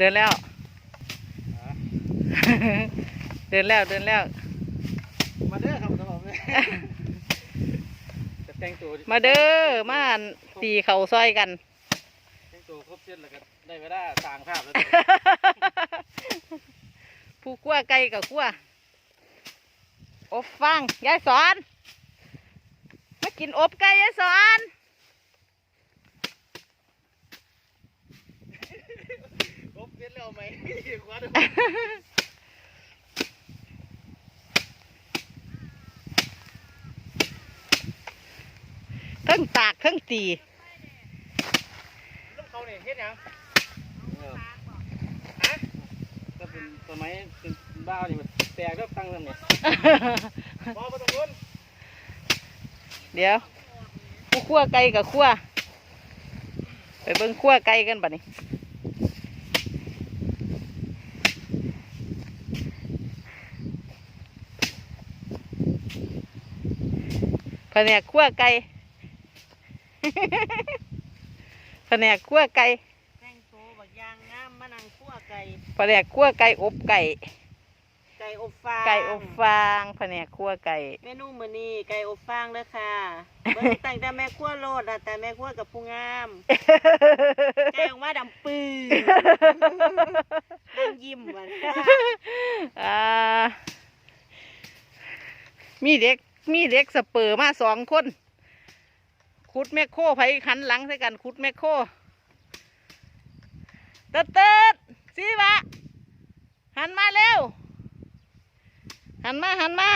เดินแล้ว เดินแล้วเดินแล้ว มาเด้อครับท่านผมจะแต่งตัวมาเด้อมาตีเขาซอยกัน แต่งตัวครบเส้นแล้วก็ได้เวลาสร้างภาพแล้วผู้กลัวไก่กับกลัวอบฟังยายสอน มากินอบไก่ยายสอน ครบ เส้นแล้วไหมคว้าดูทั้งตากทั้งตีลูกเขาเนี่ยเฮ็ดหยังฮะก็เป็นสมัยเป็นบ้าวนี่มันแตกก็ตั้งนั่นเนี่ยบอมาตรงนู้นเดี๋ยวผู้ขั้วไก่กับขั้วไปเบิ่งขั้วไก่กันบัดนี้ แผนกขั้วไก่ แผนกขั้วไก่แต่งตัวบักอยางงามมานั่งคั่วไก่ แผนกขั้วไก่อบไก่ ไก่อบฟางไก่อบฟาง แผนกขั้วไก่ เมนูมื้อนี้ไก่อบฟางเด้อค่ะเบิ่งตั้งแต่แม่คั่วโลดอะแต่แม่คั่วกับผู้งามไก่ออกมาดำปื้อนั่งยิ้มมันอ่ามีเด็ก มีเด็กสเปอร์มาสองคน ขุดแมคโคไผขันหลังใส่กันขุดแมคโคเติดเติดสีวะหันมาเร็ว หันมาหันมา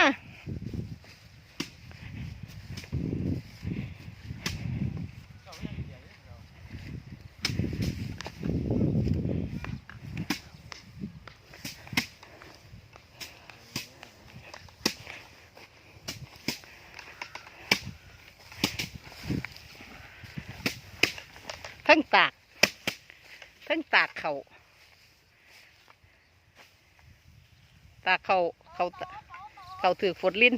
ทั้งตาก ทั้งตากเขาตากเขาเขาเขาถือฝนลิ้น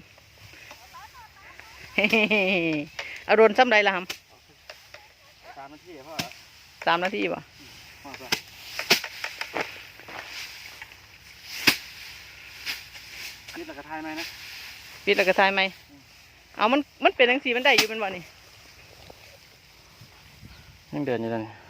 เอาโดนซ้ำใดละครับสามนาทีพ่อสามนาทีป่ะพ่อไปนี่ตะกระทายไหมนะปิดแล้วก็ทายไหมเอามันมันเป็นจังสีมันได้อยู่เป็นบ่นี่ ยังเดินอยู่เลย